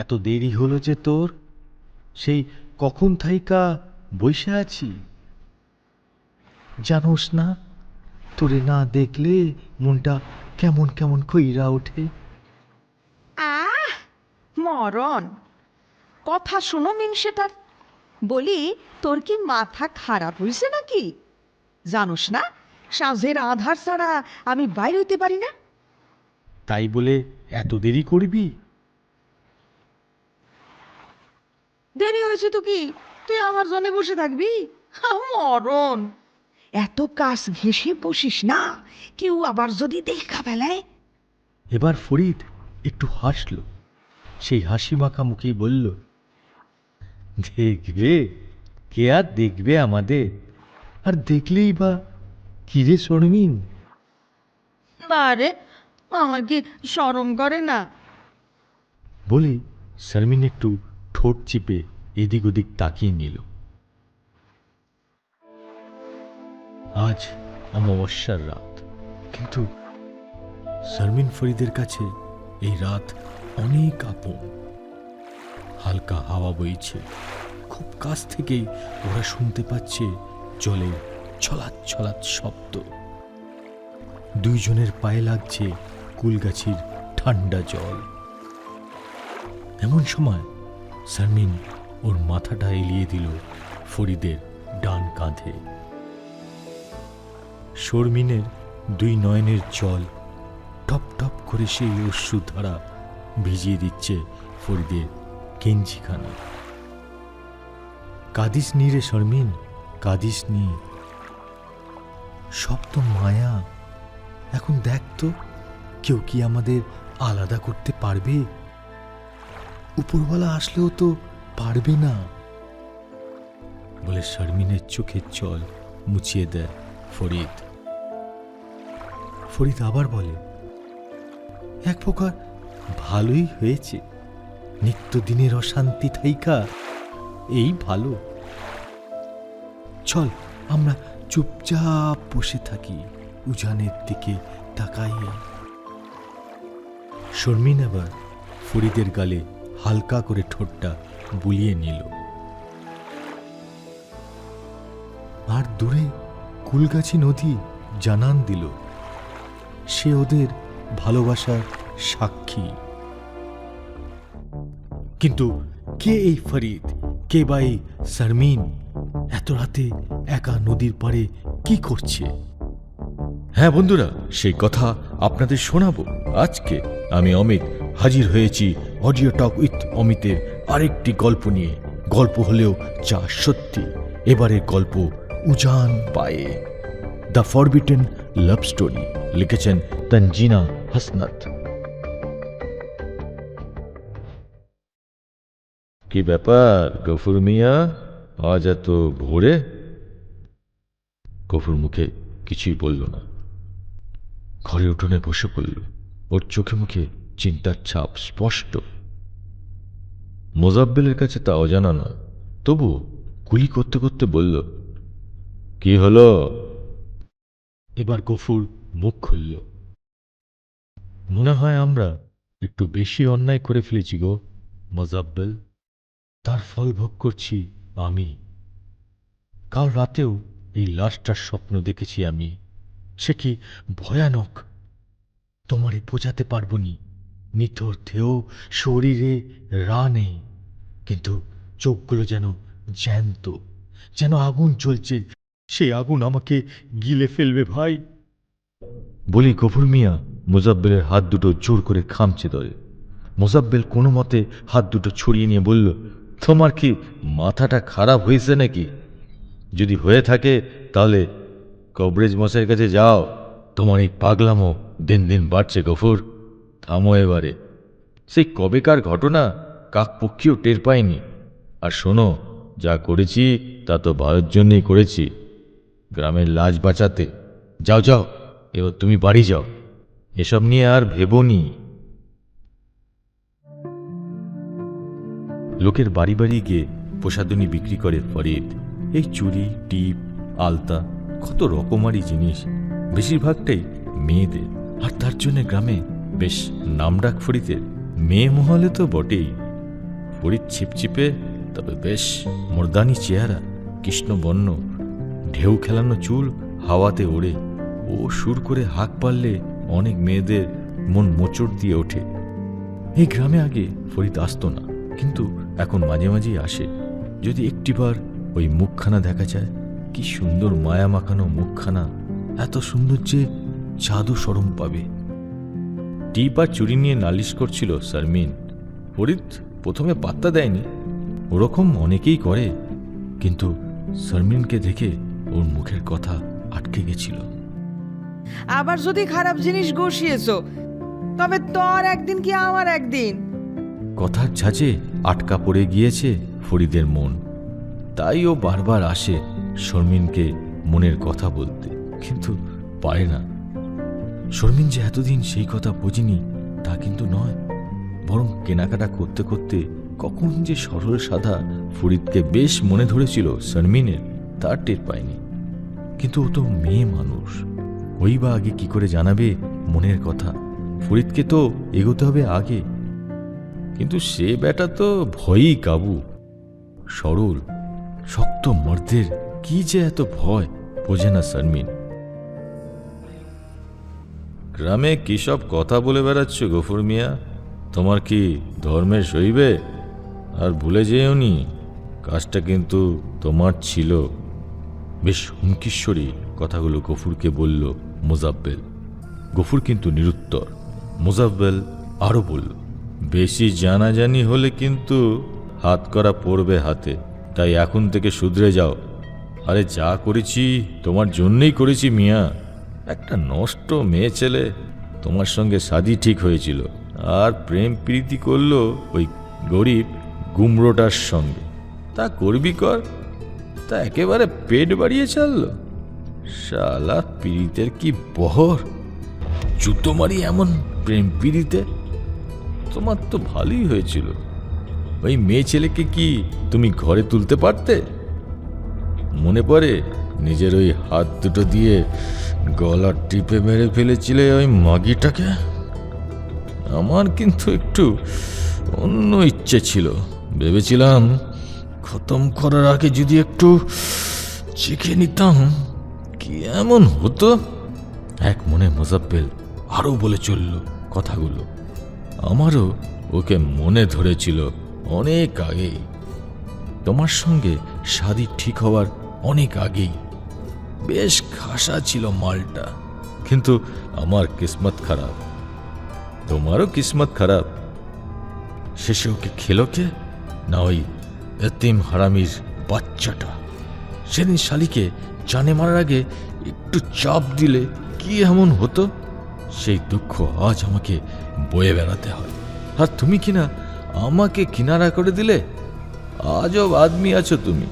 এত দেরি হলো যে তোর? সেই কখন থাইকা বসে আছি? জানোস না তোরে না দেখলে মনটা কেমন কেমন কইরা ওঠে। আহ মরণ। কথা শোনো মিনসেটার বলি তোর কি মাথা খারাপ হয়েছে নাকি? জানোস না সাঁঝের আধার ছাড়া আমি বাইরে হইতে পারি না। তাই বলে এত দেরি করবি? দেরি হয়েছে তো কি? তুই আমার জন্য বসে থাকবি? মরণ। এত কাজ ঘেসে বসিস না। কেউ আবার যদি দেখা ফেলায় এবার ফরিদ একটু হাসল। সেই হাসি মাখা মুখেই বলল দেখবে কে আর দেখবে আমাদের? আর দেখলেই বা কিরে শর্মিন? বারে আমার কি সরম করে না? বলে শারমিন একটু ঠোঁট চিপে এদিক ওদিক তাকিয়ে নিল। আজ অমাবস্যার রাত। কিন্তু শারমিন ফরিদের কাছে এই রাত অনেক আপন। হালকা হাওয়া বইছে। খুব কাছ থেকেই ওরা শুনতে পাচ্ছে জলের ছলাৎ ছলাৎ শব্দ। দুইজনের পায়ে লাগছে কুলগাছির ঠান্ডা জল। এমন সময় শারমিন ওর মাথাটা এলিয়ে দিল ফরিদের ডান কাঁধে। শর্মিনের দুই নয়নের জল টপ টপ করে সেই অশ্রুধারা ভিজিয়ে দিচ্ছে ফরিদের কেঞ্জিখানা কাঁদিস নি রে শর্মিন, কাদিস নি। সব তো মায়া। এখন দেখ তো, কেউ কি আমাদের আলাদা করতে পারবে? উপরওয়ালা আসলেও তো পারবে না। বলে শারমিনের চোখের জল মুছিয়ে দেয় ফরিদ। ফরিদ আবার বলে এক প্রকার ভালোই হয়েছে। নিত্যদিনের অশান্তি থাইকা এই ভালো। চল আমরা চুপচাপ বসে থাকি উজানের দিকে তাকাইয়া। শর্মিন আবার ফরিদের গালে হালকা করে ঠোঁটটা বুলিয়ে নিল। আর দূরে কুলগাছি নদী জানান দিল, সে ওদের ভালোবাসার সাক্ষী। কিন্তু কে এই ফরিদ? কে বা এই শারমিন? এত রাতে একা নদীর পাড়ে কি করছে? হ্যাঁ বন্ধুরা, সেই কথা আপনাদের শোনাবো। আজকে আমি অমিত হাজির হয়েছি অডিও টক উইথ অমিতের আরেকটি গল্প নিয়ে। গল্প হলেও যা সত্যি, এবারের গল্প উজান পায়ে। দ্য ফরবিটেন লাভ স্টোরি লিখেছেন তঞ্জিনা হাসনাত। কি ব্যাপার, গফুর মিয়া? আজ এত ভোরে? গফুর মুখে কিছুই বলল না। ঘরে উঠোনে বসে পড়ল। ওর চোখে মুখে চিন্তার ছাপ স্পষ্ট। মোজাব্বেলের কাছে তা অজানা নয়। তবু গুলি করতে করতে বলল, কি হলো? এবার গফুর মুখ খুলল। মনে হয় আমরা একটু বেশি অন্যায় করে ফেলেছি গো, মোজাব্বেল। তার ফল ভোগ করছি আমি। কাল রাতেও এই লাশটার স্বপ্ন দেখেছি আমি। সে কি ভয়ানক? তোমারে বোঝাতে পারব নি। নিথর শরীরে রা নেই, কিন্তু চোখগুলো যেন জ্যান্ত, যেন আগুন জ্বলছে সেই আগুন আমাকে গিলে ফেলবে ভাই। বলি, গফুর মিয়া, মোজাব্বেলের হাত দুটো জোর করে খামচে ধরে। মোজাব্বেল কোনো মতে হাত দুটো ছড়িয়ে নিয়ে বলল, তোমার কি মাথাটা খারাপ হয়েছে নাকি? যদি হয়ে থাকে, তাহলে কবরেজ মশাইয়ের কাছে যাও। তোমার এই পাগলামো দিন দিন বাড়ছে গফুর। থামো এবারে। সেই কবেকার ঘটনা কাক কাকপক্ষীও টের পায়নি। আর শোনো, যা করেছি, তা তো ভালোর জন্যই করেছি। গ্রামের লাজ বাঁচাতে। যাও যাও, এবার তুমি বাড়ি যাও। এসব নিয়ে আর ভেবনি লোকের বাড়ি বাড়ি গিয়ে প্রসাদনী বিক্রি করে ফরিদ এই চুড়ি টিপ, আলতা, কত রকমারি জিনিস। বেশিরভাগটাই মেয়েদের। আর তার জন্য গ্রামে বেশ নামডাক ফরিদের মেয়ে মহলে তো বটেই। পরিত ছিপছিপে তবে বেশ মর্দানি চেহারা কৃষ্ণবর্ণ ঢেউ খেলানো চুল হাওয়াতে ওড়ে। ও সুর করে হাঁক পারলে অনেক মেয়েদের মন মোচড় দিয়ে ওঠে। এই গ্রামে আগে ফরিদ আসতো না, কিন্তু এখন মাঝে মাঝেই আসে। যদি একটিবার ওই মুখখানা দেখা যায়, কি সুন্দর মায়া মাখানো মুখখানা, এত সুন্দর যে জাদু সরম পাবে। টিপ আর চুরি নিয়ে নালিশ করছিল শারমিন ফরিদ প্রথমে পাত্তা দেয়নি। ওরকম অনেকেই করে কিন্তু শারমিনকে দেখে ওর মুখের কথা আটকে গেছিল। আবার যদি খারাপ জিনিস গসিয়েছো তবে তোর একদিন কি আমার একদিন? কথার ছাঁচে আটকা পড়ে গিয়েছে ফরিদের মন। তাই ও বারবার আসে শর্মিনকে মনের কথা বলতে কিন্তু পারে না। শর্মিন যে এতদিন সেই কথা বোঝেনি, তা কিন্তু নয়। বরং কেনাকাটা করতে করতে কখন যে সরল সাদা ফরিদকে বেশ মনে ধরেছিল শর্মিনের তার টের পায়নি। কিন্তু ও তো মেয়ে মানুষ। ওই বা আগে কি করে জানাবে মনের কথা? ফরিদকে তো এগোতে হবে আগে। কিন্তু সে বেটা তো ভয়ই কাবু। সরল, শক্ত মর্দের, কি যে এত ভয়, বোঝে না শর্মিন। গ্রামে কি সব কথা বলে বেড়াচ্ছ গফুর মিয়া? তোমার কি ধর্মের সইবে আর ভুলে যেও নি, কাজটা কিন্তু তোমার ছিল। বেশ হুমকিশ্বরী কথাগুলো গফুরকে বলল মোজাব্বেল। গফুর কিন্তু নিরুত্তর। মোজাব্বেল আরও বলল, বেশি জানাজানি হলে কিন্তু হাত করা পড়বে হাতে, তাই এখন থেকে শুধরে যাও। আরে যা করেছি, তোমার জন্যই করেছি মিয়া। একটা নষ্ট মেয়ে ছেলে তোমার সঙ্গে শাদি ঠিক হয়েছিল, আর প্রেম প্রীতি করল ওই গরিব গুমরোটার সঙ্গে। তা করবি কর, তা একেবারে পেট বাড়িয়ে ছাড়লো। শালা পীড়িতের কি বহর, জুতো মারি এমন প্রেম পীড়িতে তোমার তো ভালোই হয়েছিল। ওই মেয়ে ছেলেকে কি তুমি ঘরে তুলতে পারতে? মনে পড়ে? নিজের ওই হাত দুটো দিয়ে গলা টিপে মেরে ফেলেছিলে ওই মাগিটাকে? আমার কিন্তু একটু অন্য ইচ্ছে ছিল। ভেবেছিলাম খতম করার আগে যদি একটু চেখে নিতাম, কি এমন হতো? এক মনে মোজাব্বেল আরও বলে চলল কথাগুলো। আমারও ওকে মনে ধরেছিল অনেক আগেই তোমার সঙ্গে শাদি ঠিক হওয়ার অনেক আগেই। বেশ খাসা ছিল মালটা। কিন্তু আমার কিসমত খারাপ। তোমারও কিসমত খারাপ। শেষে ওকে খেলো কে? না ওই এতিম হারামির বাচ্চাটা। সেদিন শালিকে জানে মারার আগে একটু চাপ দিলে কি এমন হতো? সেই দুঃখ আজ আমাকে বয়ে বেড়াতে হয়। আর তুমি কিনা আমাকে কিনারা করে দিলে? আজও আদমি আছো তুমি।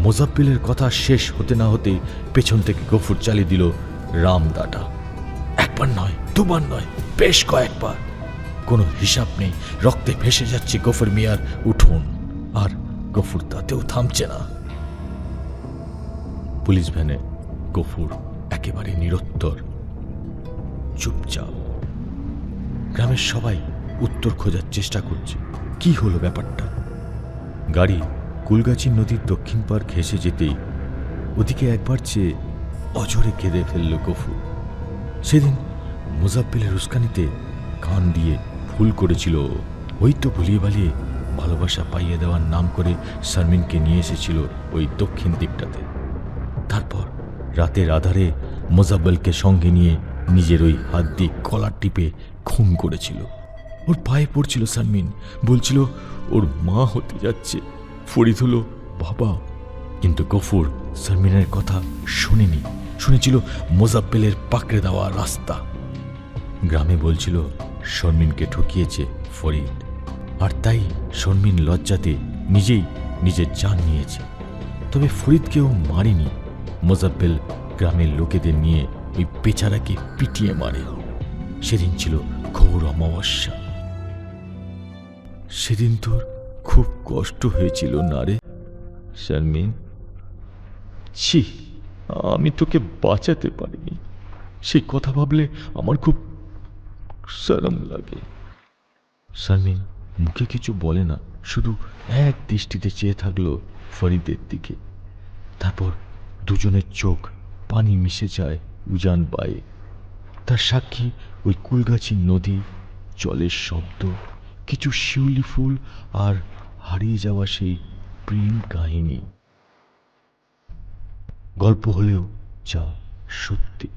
মোজাব্বিলের কথা শেষ হতে না হতেই পেছন থেকে গফুর চালিয়ে দিল রামদাটা একবার নয়, দুবার নয়, বেশ কয়েকবার। কোনো হিসাব নেই, রক্তে ভেসে যাচ্ছে গফুর মিয়ার উঠোন। আর গফুর তাতেও থামছে না। পুলিশ ভ্যানে গফুর একেবারে নিরত্তর, চুপচাপ। গ্রামের সবাই উত্তর খোঁজার চেষ্টা করছে। কি হলো ব্যাপারটা? গাড়ি কুলগাছি নদীর দক্ষিণ পার ঘেসে যেতেই ওদিকে একবার চেয়ে অঝরে কেঁদে ফেলল গফুর। সেদিন মুজাব্বিলের উস্কানিতে কান দিয়ে ভুল করেছিল। ওই তো ভুলিয়ে বালিয়ে ভালোবাসা পাইয়ে দেওয়ার নাম করে শারমিনকে নিয়ে এসেছিল ওই দক্ষিণ দিকটাতে। তারপর রাতের আধারে মোজাব্বেলকে সঙ্গে নিয়ে নিজের ওই হাত দিয়ে কলার টিপে খুন করেছিল। ওর পায়ে পড়ছিল সানমিন বলছিল, ওর মা হতে যাচ্ছে। ফরিদ হলো, বাবা, কিন্তু গফুর সারমিনের কথা শুনেনি। শুনেছিল মোজাব্বেলের পাকড়ে দেওয়া রাস্তা। গ্রামে বলছিল, শর্মিনকে ঠকিয়েছে ফরিদ। আর তাই শর্মিন লজ্জাতে নিজেই নিজের জান নিয়েছে। তবে ফরিদকেও মারেনি। মোজাব্বেল গ্রামের লোকেদের নিয়ে ওই বেচারাকে পিটিয়ে মারে। সেদিন ছিল ঘোর অমাবস্যা। সেদিন তোর খুব কষ্ট হয়েছিল, না রে? শারমিন? ছি, আমি তোকে বাঁচাতে পারিনি। সেই কথা ভাবলে আমার খুব শরম লাগে। শারমিন, মুখে কিছু বলে না, শুধু এক দৃষ্টিতে চেয়ে থাকল ফরিদের দিকে। তারপর দুজনের চোখ পানি মিশে যায় উজান পায়ে। তার সাক্ষী ওই কুলগাছি নদী জলের শব্দ, কিছু শিউলি ফুল আর হারিয়ে যাওয়া সেই প্রেম কাহিনী। গল্প হলেও যা সত্যি।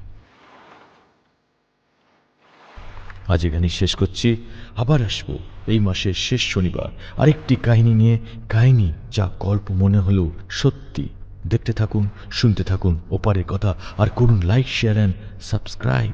আজ এখানে শেষ করছি। আবার আসব এই মাসের শেষ শনিবার। আরেকটি কাহিনী নিয়ে। কাহিনী যা গল্প মনে হলেও সত্যি। দেখতে থাকুন, শুনতে থাকুন, ওপারের কথা। আর করুন লাইক, শেয়ার, অ্যান্ড সাবস্ক্রাইব।